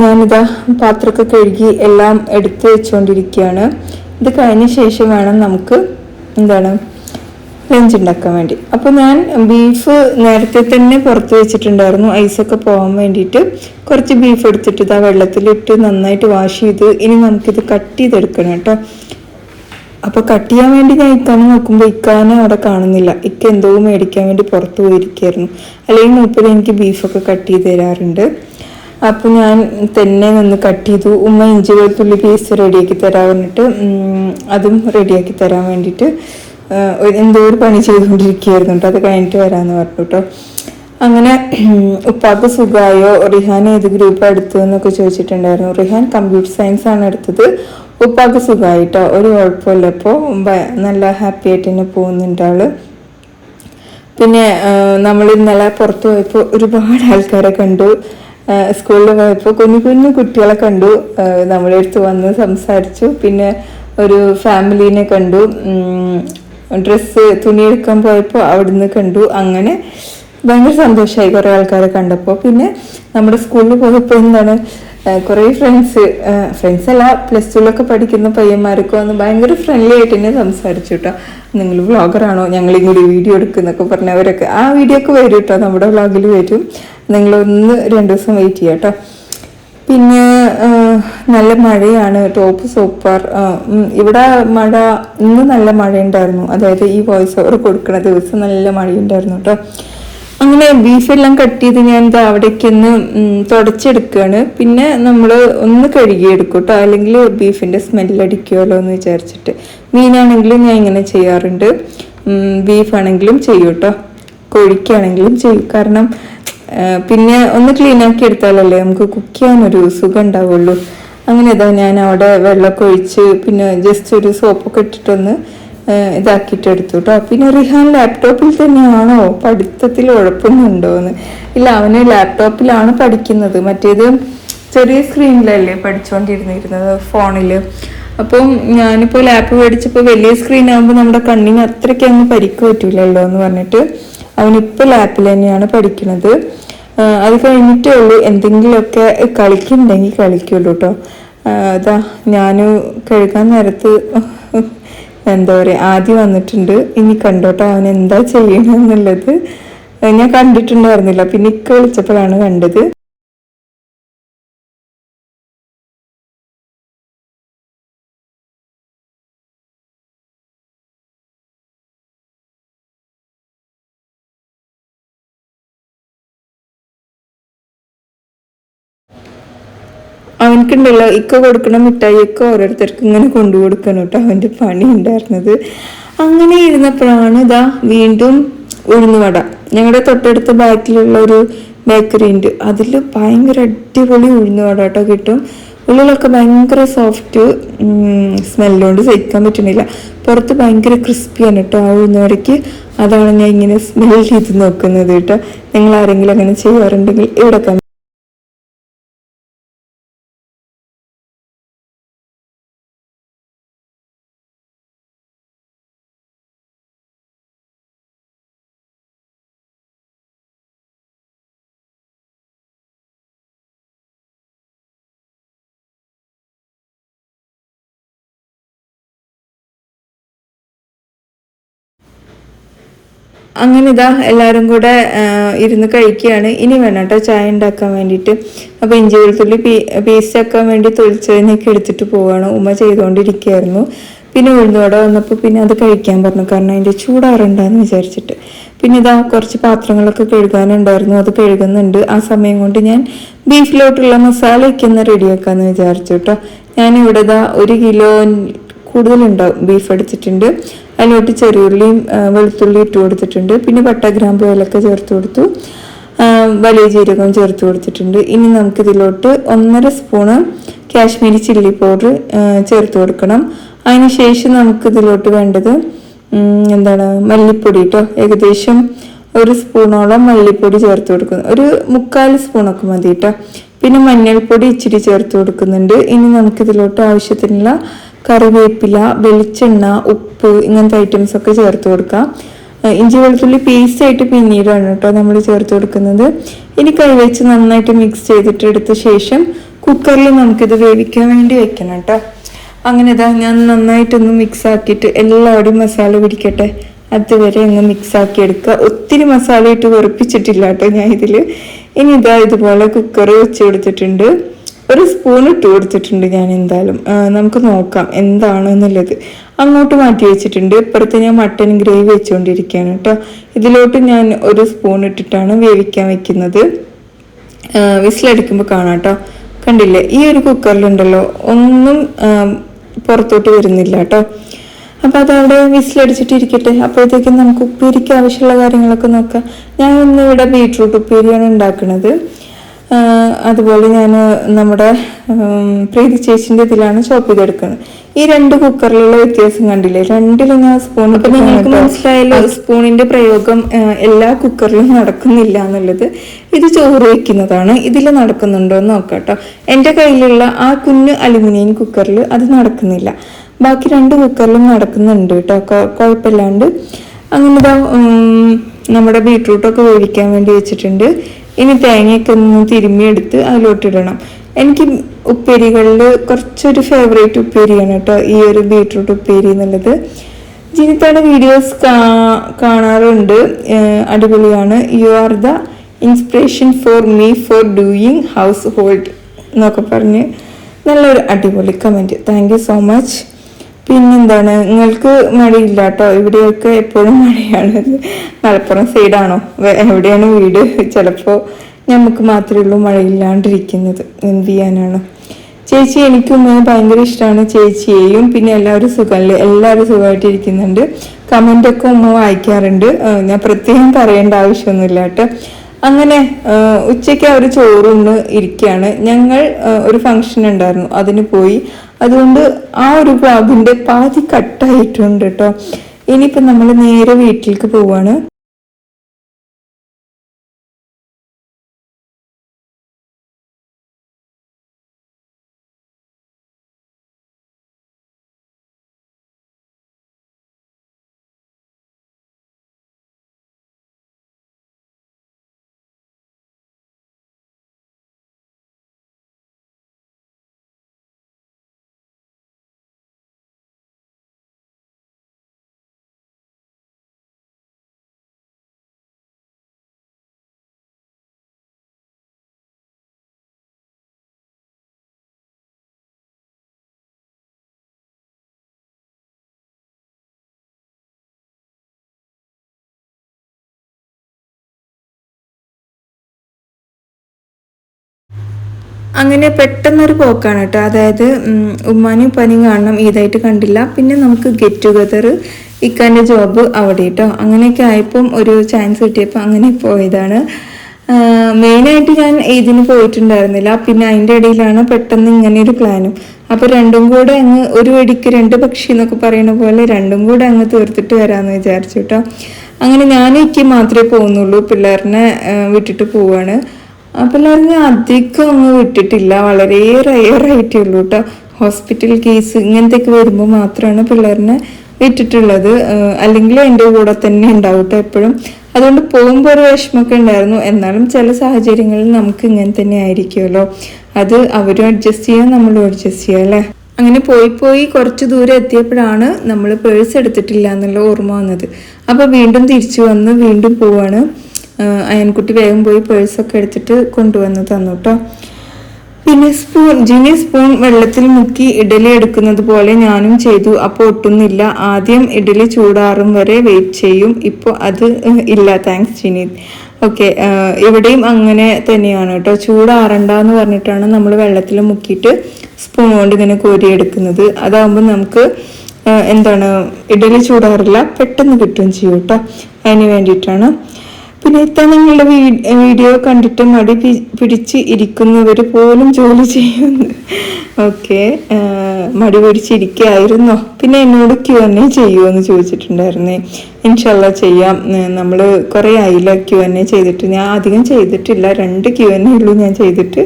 ഞാനിതാ പാത്രമൊക്കെ കഴുകി എല്ലാം എടുത്ത് വെച്ചുകൊണ്ടിരിക്കുകയാണ് ഇത് കഴിഞ്ഞ ശേഷം വേണം നമുക്ക് എന്താണ് ലഞ്ച് ഉണ്ടാക്കാൻ വേണ്ടി. അപ്പോൾ ഞാൻ ബീഫ് നേരത്തെ തന്നെ പുറത്ത് വെച്ചിട്ടുണ്ടായിരുന്നു. ഐസൊക്കെ പോകാൻ വേണ്ടിയിട്ട് കുറച്ച് ബീഫ് എടുത്തിട്ട് ഇതാ വെള്ളത്തിലിട്ട് നന്നായിട്ട് വാഷ് ചെയ്ത് ഇനി നമുക്കിത് കട്ട് ചെയ്തെടുക്കണം കേട്ടോ. അപ്പോൾ കട്ട് ചെയ്യാൻ വേണ്ടി ഞാൻ ഇക്കാനെ നോക്കുമ്പോൾ ഇക്കാനെ അവിടെ കാണുന്നില്ല. ഇക്ക എന്തോ മേടിക്കാൻ വേണ്ടി പുറത്ത് പോയിരിക്കുകയായിരുന്നു അല്ലെങ്കിൽ മൂപ്പര് എനിക്ക് ബീഫൊക്കെ കട്ട് ചെയ്ത് തരാറുണ്ട്. അപ്പോൾ ഞാൻ തന്നെ നിന്ന് കട്ട് ചെയ്തു. ഉമ്മ ഇഞ്ചി വെളുത്തുള്ളി പീസ് റെഡിയാക്കി തരാൻ അതും റെഡിയാക്കി തരാൻ വേണ്ടിയിട്ട് എന്തോ ഒരു പണി ചെയ്തുകൊണ്ടിരിക്കുകയായിരുന്നു കേട്ടോ. അത് കഴിഞ്ഞിട്ട് വരാമെന്ന് പറഞ്ഞു കേട്ടോ. അങ്ങനെ ഉപ്പാക്ക് സുഖമായോ? റിഹാൻ ഏത് ഗ്രൂപ്പ് എടുത്തു എന്നൊക്കെ ചോദിച്ചിട്ടുണ്ടായിരുന്നു. റിഹാൻ കമ്പ്യൂട്ടർ സയൻസ് ആണ് എടുത്തത്. ഉപ്പാക്ക് സുഖമായിട്ടോ ഒരു കുഴപ്പമില്ല. ഇപ്പോൾ നല്ല ഹാപ്പി ആയിട്ട് തന്നെ പോകുന്നുണ്ട് ആൾ. പിന്നെ നമ്മൾ ഇന്നലെ പുറത്ത് പോയപ്പോൾ ഒരുപാട് ആൾക്കാരെ കണ്ടു. സ്കൂളിൽ പോയപ്പോൾ കുഞ്ഞു കുഞ്ഞു കുട്ടികളെ കണ്ടു. നമ്മളെ അടുത്ത് വന്ന് സംസാരിച്ചു. പിന്നെ ഒരു ഫാമിലീനെ കണ്ടു. ഡ്രസ്സ് തുണി എടുക്കാൻ പോയപ്പോൾ അവിടുന്ന് കണ്ടു. അങ്ങനെ ഭയങ്കര സന്തോഷമായി കുറേ ആൾക്കാരെ കണ്ടപ്പോൾ പിന്നെ നമ്മുടെ സ്കൂളിൽ പോയപ്പോൾ എന്താണ് കുറേ ഫ്രണ്ട്സ് ഫ്രണ്ട്സ് അല്ല പ്ലസ് ടുവിലൊക്കെ പഠിക്കുന്ന പയ്യന്മാരൊക്കെ വന്ന് ഭയങ്കര ഫ്രണ്ട്ലി ആയിട്ട് തന്നെ സംസാരിച്ചു കേട്ടോ നിങ്ങൾ വ്ളോഗറാണോ ഞങ്ങളും കൂടി വീഡിയോ എടുക്കുന്നൊക്കെ പറഞ്ഞവരൊക്കെ ആ വീഡിയോ ഒക്കെ വരും കേട്ടോ നമ്മുടെ വ്ളോഗിൽ വരും. നിങ്ങളൊന്ന് രണ്ട് ദിവസം വെയിറ്റ് ചെയ്യാം കേട്ടോ പിന്നെ നല്ല മഴയാണ്. ടോപ്പ് സൂപ്പർ ഇവിടെ മഴ ഇന്ന് നല്ല മഴയുണ്ടായിരുന്നു. അതായത് ഈ വോയിസ് ഓവർ കൊടുക്കുന്ന ദിവസം നല്ല മഴയുണ്ടായിരുന്നു കേട്ടോ അങ്ങനെ ബീഫെല്ലാം കട്ട് ചെയ്ത് ഞാൻ എന്താ അവിടേക്ക് ഒന്ന് തുടച്ചെടുക്കുകയാണ് പിന്നെ നമ്മൾ ഒന്ന് കഴുകിയെടുക്കും കേട്ടോ അല്ലെങ്കിൽ ബീഫിന്റെ സ്മെല്ലടിക്കുമല്ലോ എന്ന് വിചാരിച്ചിട്ട്. മീനാണെങ്കിലും ഞാൻ ഇങ്ങനെ ചെയ്യാറുണ്ട്. ബീഫാണെങ്കിലും ചെയ്യും കേട്ടോ കോഴിക്കാണെങ്കിലും ചെയ്യും. കാരണം പിന്നെ ഒന്ന് ക്ലീൻ ആക്കി എടുത്താലല്ലേ നമുക്ക് കുക്ക് ചെയ്യാനൊരു സുഖം ഉണ്ടാവുള്ളൂ അങ്ങനെ ഇതാ ഞാൻ അവിടെ വെള്ളമൊക്കെ ഒഴിച്ച് പിന്നെ ജസ്റ്റ് ഒരു സോപ്പൊക്കെ ഇട്ടിട്ടൊന്ന് ഇതാക്കിയിട്ട് എടുത്തു കേട്ടോ പിന്നെ റിഹാൻ ലാപ്ടോപ്പിൽ തന്നെയാണോ? പഠിത്തത്തിൽ ഉഴപ്പുന്നുണ്ടോ എന്ന് ഇല്ല അവന് ലാപ്ടോപ്പിലാണ് പഠിക്കുന്നത്. മറ്റേത് ചെറിയ സ്ക്രീനിലല്ലേ പഠിച്ചുകൊണ്ടിരുന്നിരുന്നത് ഫോണിൽ അപ്പം ഞാനിപ്പോൾ ലാപ്പ് മേടിച്ചപ്പോൾ വലിയ സ്ക്രീൻ ആകുമ്പോൾ നമ്മുടെ കണ്ണിന് അത്രയ്ക്ക് അങ്ങ് പരിക്ക് പറ്റില്ലല്ലോ എന്ന് പറഞ്ഞിട്ട് അവനിപ്പോൾ ലാപ്പിൽ തന്നെയാണ് പഠിക്കുന്നത്. അത് കഴിഞ്ഞിട്ടേ ഉള്ളൂ. എന്തെങ്കിലുമൊക്കെ കളിക്കുന്നുണ്ടെങ്കിൽ കളിക്കുള്ളൂ കേട്ടോ അതാ ഞാൻ കഴുകാൻ നേരത്ത് എന്താ പറയുക ആദ്യം വന്നിട്ടുണ്ട്. ഇനി കണ്ടോട്ടോ അവൻ എന്താ ചെയ്യണമെന്നുള്ളത് ഞാൻ കണ്ടിട്ടുണ്ടായിരുന്നില്ല. പിന്നെ ഇക്ക വിളിച്ചപ്പോഴാണ് കണ്ടത്. അവനക്കുണ്ടല്ലോ ഇക്ക കൊടുക്കണ മിഠായിയൊക്കെ ഓരോരുത്തർക്ക് ഇങ്ങനെ കൊണ്ടു കൊടുക്കണം കേട്ടോ അവന്റെ പണി ഉണ്ടായിരുന്നത്. അങ്ങനെ ഇരുന്നപ്പോഴാണ് ഇതാ വീണ്ടും ഉഴുന്നുവട ഞങ്ങളുടെ തൊട്ടടുത്ത ബാക്കിലുള്ള ഒരു ബേക്കറി ഉണ്ട്. അതിൽ ഭയങ്കര അടിപൊളി ഉഴുന്നുവട കേട്ടോ കിട്ടും. ഉള്ളിലൊക്കെ ഭയങ്കര സോഫ്റ്റ് സ്മെല്ലുകൊണ്ട് സഹിക്കാൻ പറ്റണില്ല. പുറത്ത് ഭയങ്കര ക്രിസ്പിയാണ് കേട്ടോ ആ ഉഴുന്നുവടയ്ക്ക് അതാണ് ഞാൻ ഇങ്ങനെ സ്മെൽ ചെയ്ത് നോക്കുന്നത് കേട്ടോ. നിങ്ങൾ ആരെങ്കിലും അങ്ങനെ ചെയ്യാറുണ്ടെങ്കിൽ ഇവിടെ അങ്ങനെ ഇതാ എല്ലാവരും കൂടെ ഇരുന്ന് കഴിക്കുകയാണ്. ഇനി വേണം കേട്ടോ ചായ ഉണ്ടാക്കാൻ വേണ്ടിയിട്ട്. അപ്പോൾ ഇഞ്ചി വെളുത്തുള്ളി പീ പേസ്റ്റ് ആക്കാൻ വേണ്ടി തൊളിച്ചതിനൊക്കെ എടുത്തിട്ട് പോവുകയാണ് ഉമ്മ ചെയ്തുകൊണ്ടിരിക്കുകയായിരുന്നു പിന്നെ ഉഴുന്നോടെ വന്നപ്പോൾ പിന്നെ അത് കഴിക്കാൻ പറഞ്ഞു. കാരണം അതിന്റെ ചൂടാറുണ്ടെന്ന് വിചാരിച്ചിട്ട്. പിന്നെ ഇതാ കുറച്ച് പാത്രങ്ങളൊക്കെ കഴുകാനുണ്ടായിരുന്നു. അത് കഴുകുന്നുണ്ട്. ആ സമയം കൊണ്ട് ഞാൻ ബീഫിലോട്ടുള്ള മസാലയൊക്കെ ഒന്ന് റെഡിയാക്കാമെന്ന് വിചാരിച്ചു കേട്ടോ ഞാനിവിടെ ഇതാ ഒരു കിലോ കൂടുതലുണ്ടാവും ബീഫ് എടുത്തിട്ടുണ്ട്. അതിലോട്ട് ചെറിയുള്ളിയും വെളുത്തുള്ളി ഇട്ട് കൊടുത്തിട്ടുണ്ട്. പിന്നെ പട്ട ഗ്രാമ്പു ഏലക്ക ചേർത്ത് കൊടുത്തു. വലിയ ജീരകം ചേർത്ത് കൊടുത്തിട്ടുണ്ട്. ഇനി നമുക്കിതിലോട്ട് ഒന്നര സ്പൂണ് കാശ്മീരി ചില്ലി പൗഡർ ചേർത്ത് കൊടുക്കണം. അതിനുശേഷം നമുക്ക് ഇതിലോട്ട് വേണ്ടത് എന്താണ് മല്ലിപ്പൊടി കേട്ടോ ഏകദേശം ഒരു സ്പൂണോളം മല്ലിപ്പൊടി ചേർത്ത് കൊടുക്കുന്നു. ഒരു മുക്കാൽ സ്പൂണൊക്കെ മതി കേട്ടോ പിന്നെ മഞ്ഞൾപ്പൊടി ഇച്ചിരി ചേർത്ത് കൊടുക്കുന്നുണ്ട്. ഇനി നമുക്കിതിലോട്ട് ആവശ്യത്തിനുള്ള കറിവേപ്പില വെളിച്ചെണ്ണ ഉപ്പ് ഇങ്ങനത്തെ ഐറ്റംസ് ഒക്കെ ചേർത്ത് കൊടുക്കാം. ഇഞ്ചി വെളുത്തുള്ളി പേസ്റ്റ് ആയിട്ട് പിന്നീടാണ് കേട്ടോ നമ്മൾ ചേർത്ത് കൊടുക്കുന്നത്. ഇനി കൈവച്ച് നന്നായിട്ട് മിക്സ് ചെയ്തിട്ട് എടുത്ത ശേഷം കുക്കറിൽ നമുക്കിത് വേവിക്കാൻ വേണ്ടി വെക്കണം കേട്ടോ. അങ്ങനെ ഇതാ ഞാൻ നന്നായിട്ടൊന്ന് മിക്സ് ആക്കിയിട്ട് എല്ലാവരുടെയും മസാല പിടിക്കട്ടെ. അതുവരെ ഒന്ന് മിക്സ് ആക്കി എടുക്കുക. ഒത്തിരി മസാല ഇട്ട് വെറുപ്പിച്ചിട്ടില്ല കേട്ടോ ഞാൻ ഇതിൽ ഇനി ഇതാ ഇതുപോലെ കുക്കർ വെച്ച് കൊടുത്തിട്ടുണ്ട്. ഒരു സ്പൂൺ ഇട്ട് കൊടുത്തിട്ടുണ്ട് ഞാൻ എന്തായാലും. നമുക്ക് നോക്കാം എന്താണ് എന്നുള്ളത് അങ്ങോട്ട് മാറ്റി വെച്ചിട്ടുണ്ട്. ഇപ്പുറത്ത് ഞാൻ മട്ടൻ ഗ്രേവി വെച്ചുകൊണ്ടിരിക്കുകയാണ് കേട്ടോ ഇതിലോട്ട് ഞാൻ ഒരു സ്പൂൺ ഇട്ടിട്ടാണ് വേവിക്കാൻ വെക്കുന്നത്. വിസിലടിക്കുമ്പോൾ കാണാം കേട്ടോ കണ്ടില്ലേ? ഈ ഒരു കുക്കറിലുണ്ടല്ലോ. ഒന്നും പുറത്തോട്ട് വരുന്നില്ല കേട്ടോ അപ്പോൾ അതവിടെ വിസിലടിച്ചിട്ടിരിക്കട്ടെ. അപ്പോഴത്തേക്കും നമുക്ക് ഉപ്പേരിക്ക് ആവശ്യമുള്ള കാര്യങ്ങളൊക്കെ നോക്കാം. ഞാൻ ഇന്ന് ഇവിടെ ബീട്രൂട്ട് ഉപ്പേരിയാണ് ഉണ്ടാക്കുന്നത്. അതുപോലെ ഞാൻ നമ്മുടെ പ്രീതി ചേച്ചിന്റെ ഇതിലാണ് ചോപ്പ് ചെയ്തെടുക്കുന്നത്. ഈ രണ്ട് കുക്കറിലുള്ള വ്യത്യാസം കണ്ടില്ലേ? രണ്ടിലും ഞാൻ സ്പൂൺ നിങ്ങൾക്ക് മനസ്സിലായല്ലോ സ്പൂണിന്റെ പ്രയോഗം എല്ലാ കുക്കറിലും നടക്കുന്നില്ല എന്നുള്ളത്. ഇത് ചോറ് വയ്ക്കുന്നതാണ് ഇതിൽ നടക്കുന്നുണ്ടോ എന്ന് നോക്കാം കേട്ടോ എന്റെ കയ്യിലുള്ള ആ കുഞ്ഞ് അലുമിനിയം കുക്കറിൽ അത് നടക്കുന്നില്ല. ബാക്കി രണ്ട് കുക്കറിലും നടക്കുന്നുണ്ട് കേട്ടോ കുഴപ്പമില്ലാണ്ട് അങ്ങനെ നമ്മുടെ ബീട്രൂട്ടൊക്കെ വേവിക്കാൻ വേണ്ടി വെച്ചിട്ടുണ്ട്. ഇനി തേങ്ങയൊക്കെ ഒന്ന് തിരുമ്മിയെടുത്ത് അതിലോട്ടിടണം എനിക്ക് ഉപ്പേരികളിൽ കുറച്ചൊരു ഫേവറേറ്റ് ഉപ്പേരിയാണ് കേട്ടോ ഈ ഒരു ബീട്രൂട്ട് ഉപ്പേരി എന്നുള്ളത്. ജിനിത്തയുടെ വീഡിയോസ് കാണാറുണ്ട് അടിപൊളിയാണ്. You are the inspiration for me for doing household എന്നൊക്കെ പറഞ്ഞ് നല്ലൊരു അടിപൊളി കമന്റ് താങ്ക് സോ മച്ച് പിന്നെന്താണ്? നിങ്ങൾക്ക് മഴയില്ല കേട്ടോ ഇവിടെയൊക്കെ എപ്പോഴും മഴയാണ്. മലപ്പുറം സൈഡാണോ? എവിടെയാണ് വീട്? ചിലപ്പോൾ നമുക്ക് മാത്രമേ ഉള്ളൂ മഴയില്ലാണ്ടിരിക്കുന്നത്. എന്ത് ചെയ്യാനാണ്? ചേച്ചി എനിക്കും ഭയങ്കര ഇഷ്ടമാണ് ചേച്ചിയെയും പിന്നെ എല്ലാവരും സുഖമല്ലേ എല്ലാവരും സുഖമായിട്ടിരിക്കുന്നുണ്ട്. കമന്റൊക്കെ ഉമ്മ വായിക്കാറുണ്ട്. ഞാൻ പ്രത്യേകം പറയേണ്ട ആവശ്യമൊന്നുമില്ല കേട്ടോ. അങ്ങനെ ഉച്ചയ്ക്ക് അവർ ചോറുണ്ട് ഇരിക്കുകയാണ് ഞങ്ങൾ ഒരു ഫംഗ്ഷൻ ഉണ്ടായിരുന്നു അതിന് പോയി അതുകൊണ്ട് ആ ഒരു ബ്ലോഗിന്റെ പാതി കട്ടായിട്ടുണ്ട് കേട്ടോ. ഇനിയിപ്പോൾ നമ്മൾ നേരെ വീട്ടിലേക്ക് പോവാണ്. അങ്ങനെ പെട്ടെന്നൊരു പോക്കാണ് കേട്ടോ. അതായത് ഉമ്മാനും ഉപ്പാനും കാണണം ഈതായിട്ട് കണ്ടില്ല. പിന്നെ നമുക്ക് ഗെറ്റ് ടുഗദർ ഇക്കാന്റെ ജോബ് അവിടെ കേട്ടോ. അങ്ങനെയൊക്കെ ആയപ്പം ഒരു ചാൻസ് കിട്ടിയപ്പോൾ അങ്ങനെ പോയതാണ്. മെയിനായിട്ട് ഞാൻ ഇതിന് പോയിട്ടുണ്ടായിരുന്നില്ല. പിന്നെ അതിന്റെ ഇടയിലാണ് പെട്ടെന്ന് ഇങ്ങനെ ഒരു പ്ലാനും അപ്പോൾ രണ്ടും കൂടെ അങ്ങ് ഒരു വെടിക്ക് രണ്ട് പക്ഷി എന്നൊക്കെ പറയുന്ന പോലെ രണ്ടും കൂടെ അങ്ങ് തീർത്തിട്ട് വരാമെന്ന് വിചാരിച്ചു കേട്ടോ. അങ്ങനെ ഞാൻ മാത്രമേ പോകുന്നുള്ളൂ. പിള്ളേരനെ വിട്ടിട്ട് പോവാണ്. ആ ഞാൻ അധികം ഒന്ന് വിട്ടിട്ടില്ല. വളരെ റയർ ആയിട്ടേ ഉള്ളൂ കേട്ടോ ഹോസ്പിറ്റൽ കേസ് ഇങ്ങനത്തെയൊക്കെ വരുമ്പോൾ മാത്രമാണ് പിള്ളേരിനെ വിട്ടിട്ടുള്ളത്. അല്ലെങ്കിൽ എന്റെ കൂടെ തന്നെ ഉണ്ടാവും കേട്ടോ എപ്പോഴും. അതുകൊണ്ട് പോകുമ്പോൾ ഒരു വിഷമമൊക്കെ ഉണ്ടായിരുന്നു. എന്നാലും ചില സാഹചര്യങ്ങളിൽ നമുക്ക് ഇങ്ങനെ തന്നെ ആയിരിക്കുമല്ലോ. അത് അവരും അഡ്ജസ്റ്റ് ചെയ്യാൻ നമ്മളും അഡ്ജസ്റ്റ് ചെയ്യാം അല്ലേ? അങ്ങനെ പോയി പോയി കുറച്ച് ദൂരം എത്തിയപ്പോഴാണ് നമ്മൾ പേഴ്സ് എടുത്തിട്ടില്ല എന്നുള്ള ഓർമ്മ വന്നത്. അപ്പോൾ വീണ്ടും തിരിച്ചു വന്ന് വീണ്ടും പോവാണ്. അയൻകുട്ടി വേഗം പോയി പേഴ്സൊക്കെ എടുത്തിട്ട് കൊണ്ടുവന്ന് തന്നു കേട്ടോ പിന്നെ സ്പൂൺ ജിനി സ്പൂൺ വെള്ളത്തിൽ മുക്കി ഇഡലി എടുക്കുന്നത് പോലെ ഞാനും ചെയ്തു. അപ്പോൾ ഒട്ടുന്നില്ല. ആദ്യം ഇഡലി ചൂടാറും വരെ വെയിറ്റ് ചെയ്യും. ഇപ്പോൾ അത് ഇല്ല. താങ്ക്സ് ജിനി ഓക്കെ ഇവിടെയും അങ്ങനെ തന്നെയാണ് കേട്ടോ ചൂടാറണ്ട എന്ന് പറഞ്ഞിട്ടാണ് നമ്മൾ വെള്ളത്തിൽ മുക്കിയിട്ട് സ്പൂൺ കൊണ്ട് ഇങ്ങനെ കോരിയെടുക്കുന്നത്. അതാകുമ്പോൾ നമുക്ക് എന്താണ് ഇഡലി ചൂടാറില്ല. പെട്ടെന്ന് കിട്ടുകയും ചെയ്യും കേട്ടോ അതിന് വേണ്ടിയിട്ടാണ്. പിന്നെ ഇത്ര നിങ്ങളുടെ വീഡിയോ കണ്ടിട്ട് മടി പിടിച്ച് ഇരിക്കുന്നവർ പോലും ജോലി ചെയ്യുന്നു. ഓക്കെ മടി പിടിച്ചിരിക്കുകയായിരുന്നോ പിന്നെ എന്നോട് ക്യൂ എന്ന് ചോദിച്ചിട്ടുണ്ടായിരുന്നേ. ഇൻഷല്ല ചെയ്യാം. നമ്മൾ കുറേ ആയില്ല ക്യൂ എൻ എ ചെയ്തിട്ട്? ഞാൻ അധികം ചെയ്തിട്ടില്ല. രണ്ട് ക്യൂ എൻ ഉള്ളൂ ഞാൻ ചെയ്തിട്ട്.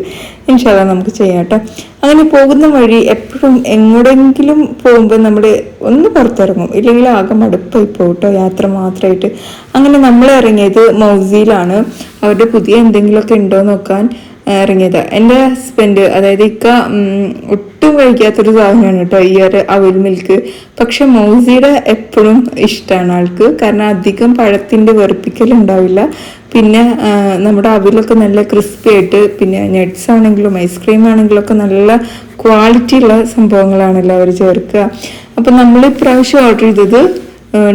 ഇൻഷല്ല നമുക്ക് ചെയ്യാം കേട്ടോ. അങ്ങനെ പോകുന്ന വഴി എപ്പോഴും എങ്ങോടെങ്കിലും പോകുമ്പോൾ നമ്മൾ ഒന്ന് പുറത്തിറങ്ങും. ഇല്ലെങ്കിൽ ആകെ മടുപ്പായി പോകും കേട്ടോ യാത്ര മാത്രമായിട്ട് അങ്ങനെ നമ്മൾ ഇറങ്ങിയത് മൗസിയിലാണ്. അവരുടെ പുതിയ എന്തെങ്കിലുമൊക്കെ ഉണ്ടോ നോക്കാൻ ഇറങ്ങിയത്. എന്റെ ഹസ്ബൻഡ് അതായത് ഇക്ക ഒട്ടും കഴിക്കാത്തൊരു സാധനമാണ് കേട്ടോ ഈ ഒരു അവൽ മിൽക്ക് പക്ഷെ മൗസിയുടെ എപ്പോഴും ഇഷ്ടമാണ് ആൾക്ക്. കാരണം അധികം പഴത്തിന്റെ വെറുപ്പിക്കൽ ഉണ്ടാവില്ല പിന്നെ നമ്മുടെ അവിലൊക്കെ നല്ല ക്രിസ്പി ആയിട്ട് പിന്നെ നട്ട്സ് ആണെങ്കിലും ഐസ്ക്രീം ആണെങ്കിലും ഒക്കെ നല്ല ക്വാളിറ്റി ഉള്ള സംഭവങ്ങളാണല്ലോ അവർ ചേർക്കുക. അപ്പം നമ്മൾ ഇപ്രാവശ്യം ഓർഡർ ചെയ്തത്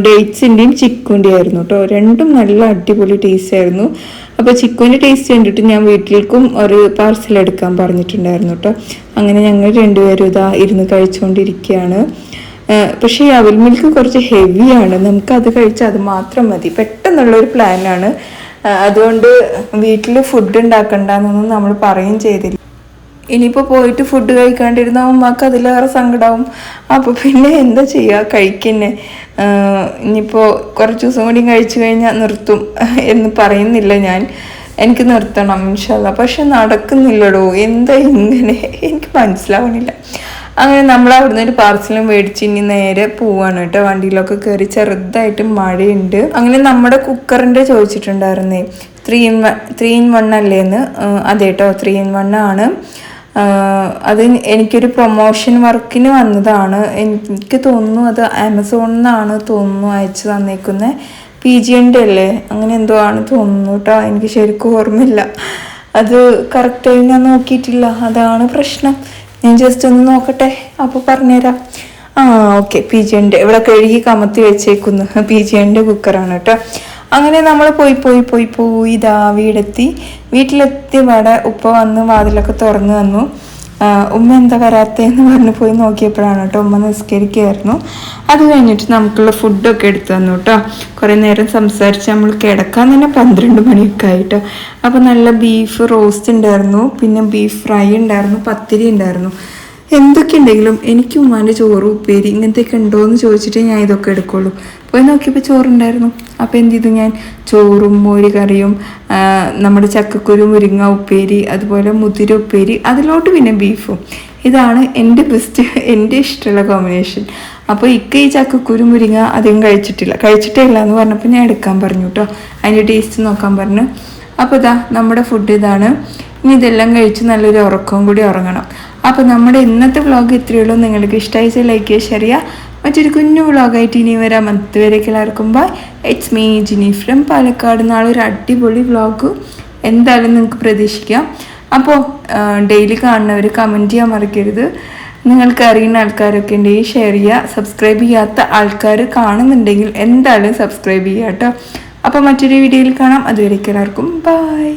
ഡേറ്റ്സിന്റെയും ചിക്കുന്റെയും ആയിരുന്നു കേട്ടോ രണ്ടും നല്ല അടിപൊളി ടേസ്റ്റ് ആയിരുന്നു. അപ്പോൾ ചിക്കുവിന്റെ ടേസ്റ്റ് കണ്ടിട്ട് ഞാൻ വീട്ടിലേക്കും ഒരു പാർസൽ എടുക്കാൻ പറഞ്ഞിട്ടുണ്ടായിരുന്നു കേട്ടോ അങ്ങനെ ഞങ്ങൾ രണ്ടുപേരും ഇതാ ഇരുന്ന് കഴിച്ചുകൊണ്ടിരിക്കുകയാണ്. പക്ഷേ ഈ അവൽ മിൽക്ക് കുറച്ച് ഹെവിയാണ് നമുക്കത് കഴിച്ചാൽ അത് മാത്രം മതി. പെട്ടെന്നുള്ള ഒരു പ്ലാനാണ് അതുകൊണ്ട് വീട്ടിൽ ഫുഡ് ഉണ്ടാക്കണ്ടെന്നൊന്നും നമ്മൾ പറയുകയും ചെയ്തില്ല. ഇനിയിപ്പോൾ പോയിട്ട് ഫുഡ് കഴിക്കാണ്ടിരുന്ന അമ്മയ്ക്ക് അതിലേറെ സങ്കടമാവും അപ്പോൾ പിന്നെ എന്താ ചെയ്യുക കഴിക്കന്നെ. ഇനിയിപ്പോൾ കുറച്ച് ദിവസം കൂടി കഴിച്ചു കഴിഞ്ഞാൽ നിർത്തും എന്ന് പറയുന്നില്ല ഞാൻ. എനിക്ക് നിർത്തണം ഇൻഷല്ല പക്ഷെ നടക്കുന്നില്ലടോ. എന്താ ഇങ്ങനെ? എനിക്ക് മനസ്സിലാവണില്ല. അങ്ങനെ നമ്മൾ അവിടുന്ന് ഒരു പാർസലും മേടിച്ച് ഇനി നേരെ പോവാണ് കേട്ടോ. വണ്ടിയിലൊക്കെ കയറി ചെറുതായിട്ട് മഴയുണ്ട്. അങ്ങനെ നമ്മുടെ കുക്കറിന്റെ ചോദിച്ചിട്ടുണ്ടായിരുന്നേ three in one three in one അല്ലേന്ന്? അതെ കേട്ടോ ത്രീ ഇൻ വൺ ആണ്. അത് എനിക്കൊരു പ്രൊമോഷൻ വർക്കിന് വന്നതാണ്. എനിക്ക് തോന്നുന്നു അത് ആമസോണിൽ നിന്നാണ് തോന്നുന്നു അയച്ചു തന്നേക്കുന്നത് പി ജി എന്റെ അല്ലേ? അങ്ങനെ എന്തോ ആണ് തോന്നുന്നു കേട്ടോ. എനിക്ക് ശരിക്കും ഓർമ്മയില്ല. അത് കറക്റ്റായി ഞാൻ നോക്കിയിട്ടില്ല. അതാണ് പ്രശ്നം. ഞാൻ ജസ്റ്റ് ഒന്ന് നോക്കട്ടെ. അപ്പോൾ പറഞ്ഞുതരാം. ആ ഓക്കെ പി ജി ഉണ്ട് ഇവിടെ കഴുകി കമത്തി വെച്ചേക്കുന്നു. പി ജി എന്റെ കുക്കറാണ് കേട്ടോ. അങ്ങനെ നമ്മൾ പോയി പോയി പോയി പോയി ഇതാ വീടെത്തി. വീട്ടിലെത്തി വട ഉപ്പ വന്ന് വാതിലൊക്കെ തുറന്നു തന്നു. ഉമ്മ എന്താ വരാത്തേന്ന് പറഞ്ഞ് പോയി നോക്കിയപ്പോഴാണ് കേട്ടോ ഉമ്മ നിസ്കരിക്കുകയായിരുന്നു. അത് കഴിഞ്ഞിട്ട് നമുക്കുള്ള ഫുഡൊക്കെ എടുത്തു തന്നു കേട്ടോ. കുറേ നേരം സംസാരിച്ച് നമ്മൾ കിടക്കാൻ തന്നെ പന്ത്രണ്ട് മണിയൊക്കെ ആയിട്ടോ. അപ്പോൾ നല്ല ബീഫ് റോസ്റ്റ് ഉണ്ടായിരുന്നു. പിന്നെ ബീഫ് ഫ്രൈ ഉണ്ടായിരുന്നു. പത്തിരി ഉണ്ടായിരുന്നു. എന്തൊക്കെ ഉണ്ടെങ്കിലും എനിക്ക് ഉമ്മാന്റെ ചോറ് ഉപ്പേരി ഇങ്ങനത്തെയൊക്കെ ഉണ്ടോ എന്ന് ചോദിച്ചിട്ടേ ഞാൻ ഇതൊക്കെ എടുക്കുള്ളൂ. പോയി നോക്കിയപ്പോൾ ചോറുണ്ടായിരുന്നു. അപ്പോൾ എന്ത് ചെയ്തു ഞാൻ? ചോറും മോരുകറിയും നമ്മുടെ ചക്കക്കുരു മുരിങ്ങ ഉപ്പേരി അതുപോലെ മുതിര ഉപ്പേരി അതിലോട്ട് പിന്നെ ബീഫും. ഇതാണ് എന്റെ ബെസ്റ്റ് എന്റെ ഇഷ്ടമുള്ള കോമ്പിനേഷൻ അപ്പോൾ ഇക്ക ഈ ചക്കക്കുരു മുരിങ്ങ അധികം കഴിച്ചിട്ടില്ല. കഴിച്ചിട്ടേ ഇല്ല എന്ന് പറഞ്ഞപ്പോൾ ഞാൻ എടുക്കാൻ പറഞ്ഞു കേട്ടോ അതിന്റെ ടേസ്റ്റ് നോക്കാൻ പറഞ്ഞു. അപ്പോൾ ഇതാ നമ്മുടെ ഫുഡ് ഇതാണ്. ഇനി ഇതെല്ലാം കഴിച്ച് നല്ലൊരു ഉറക്കവും കൂടി ഉറങ്ങണം. അപ്പോൾ നമ്മുടെ ഇന്നത്തെ വ്ളോഗ് ഇത്രയേ ഉള്ളൂ. നിങ്ങൾക്ക് ഇഷ്ടമായി ലൈക്ക് ചെയ്യുക ഷെയർ ചെയ്യുക. മറ്റൊരു കുഞ്ഞു വ്ളോഗായിട്ട് ഇനി വരാം. അതുവരേക്ക് എല്ലാവർക്കും bye it's me Jini from Palakkad. നാളെ ഒരു അടിപൊളി വ്ളോഗ് എന്തായാലും നിങ്ങൾക്ക് പ്രതീക്ഷിക്കാം. അപ്പോൾ ഡെയിലി കാണുന്നവർ കമന്റ് ചെയ്യാൻ മറക്കരുത്. നിങ്ങൾക്ക് അറിയുന്ന ആൾക്കാരൊക്കെ ഉണ്ടെങ്കിൽ ഷെയർ ചെയ്യുക. സബ്സ്ക്രൈബ് ചെയ്യാത്ത ആൾക്കാർ കാണുന്നുണ്ടെങ്കിൽ എന്തായാലും സബ്സ്ക്രൈബ് ചെയ്യുക കേട്ടോ. അപ്പോൾ മറ്റൊരു വീഡിയോയിൽ കാണാം. അതുവരേക്ക് എല്ലാവർക്കും ബൈ